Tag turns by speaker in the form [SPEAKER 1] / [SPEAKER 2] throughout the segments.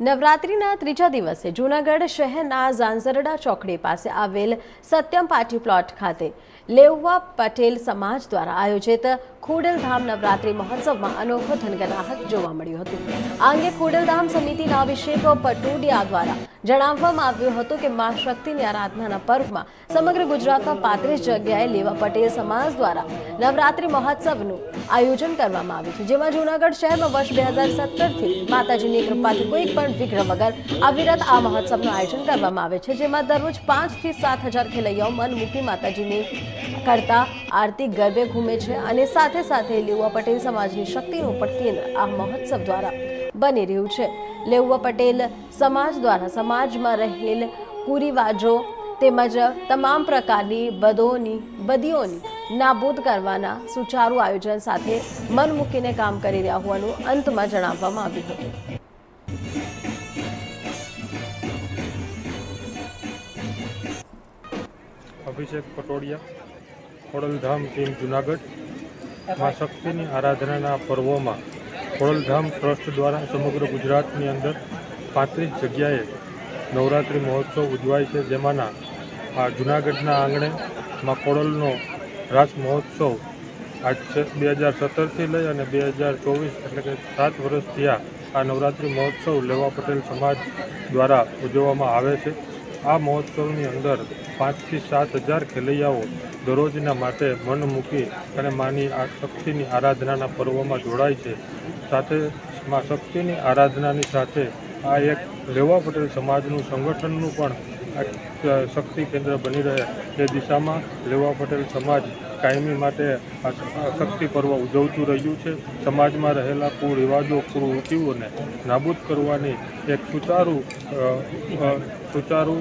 [SPEAKER 1] નવરાત્રિના ત્રીજા દિવસે જૂનાગઢ શહેરના ઝાંઝરડા ચોકડી પાસે આવેલ સત્યમ પાટી પ્લોટ ખાતે લેઉવા પટેલ સમાજ દ્વારા આયોજિત ખોડલધામ નવરાત્રિ મહોત્સવમાં અનોખો ધનગનાહક જોવા મળ્યું હતું. આ અંગે ખોડલધામ સમિતિના અભિષેક પટોડિયા દ્વારા જણાવવામાં આવ્યું હતું કે મા શક્તિની આરાધનાના પર્વમાં સમગ્ર ગુજરાતમાં પાંત્રીસ જગ્યાએ લેવા પટેલ સમાજ દ્વારા નવરાત્રિ મહોત્સવનું આયોજન કરવામાં આવ્યું છે. જેમાં જૂનાગઢ શહેરમાં વર્ષ બે હજાર સત્તરથી માતાજીની કૃપાથી કોઈ પણ વિઘ્ન વગર અવિરત આ મહોત્સવનું આયોજન કરવામાં આવે છે, જેમાં દરરોજ પાંચથી સાત હજાર ખેલૈયાઓ મન મૂકી માતાજીની કરતા આરતી ગરબે ઘૂમે છે અને સાથે સાથે લેઉવા પટેલ સમાજની શક્તિનું પણ કેન્દ્ર આ મહોત્સવ દ્વારા બની રહ્યું છે. લેઉવા પટેલ સમાજ દ્વારા સમાજમાં રહેલ કુરિવાજો તેમજ તમામ પ્રકારની બદોની, બદીઓની નાબૂદ કરવાના સુચારુ આયોજન સાથે મન મૂકીને કામ કરી રહ્યા હોવાનું અંતમાં જણાવવામાં આવ્યું હતું.
[SPEAKER 2] અભિષેક પટોડિયા ખોડલધામ ટીમ જુનાગઢ, મા શક્તિની આરાધનાના પર્વોમાં ખોડલધામ ટ્રસ્ટ દ્વારા સમગ્ર ગુજરાતની અંદર પાંત્રીસ જગ્યાએ નવરાત્રિ મહોત્સવ ઉજવાય છે, જેમાંના આ જુનાગઢના આંગણે મા ખોડલનો રાસ મહોત્સવ આજ બે હજાર સત્તરથી લઈ અને બે હજાર ચોવીસ એટલે કે સાત વર્ષ થયા આ નવરાત્રિ મહોત્સવ લેવા પટેલ સમાજ દ્વારા ઉજવવામાં આવે છે. આ મહોત્સવની અંદર પાંચથી સાત હજાર ખેલૈયાઓ દરરોજના માટે મન મૂકી અને માની આ શક્તિની આરાધનાના પર્વમાં જોડાય છે. સાથે મા શક્તિની આરાધનાની સાથે આ એક લેવા પટેલ સમાજનું સંગઠનનું પણ શક્તિ કેન્દ્ર બની રહે તે દિશામાં લેવા પટેલ સમાજ કાયમી માટે શક્તિ પર્વ ઉજવતું રહ્યું છે. સમાજમાં રહેલા કુરિવાજો કુરીતિઓને નાબૂદ કરવાની એક સુચારુ સુચારુ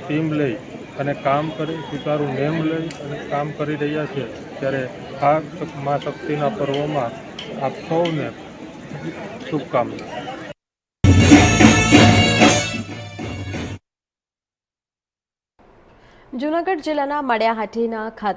[SPEAKER 2] ટીમ લઈ અને કામ કરી, સુચારુ નેમ લઈ અને કામ કરી રહ્યા છે. ત્યારે આ મા શક્તિના પર્વમાં આપ સૌને શુભકામના.
[SPEAKER 1] જૂનાગઢ જિલ્લાના મડ્યાહાટીના ખાતે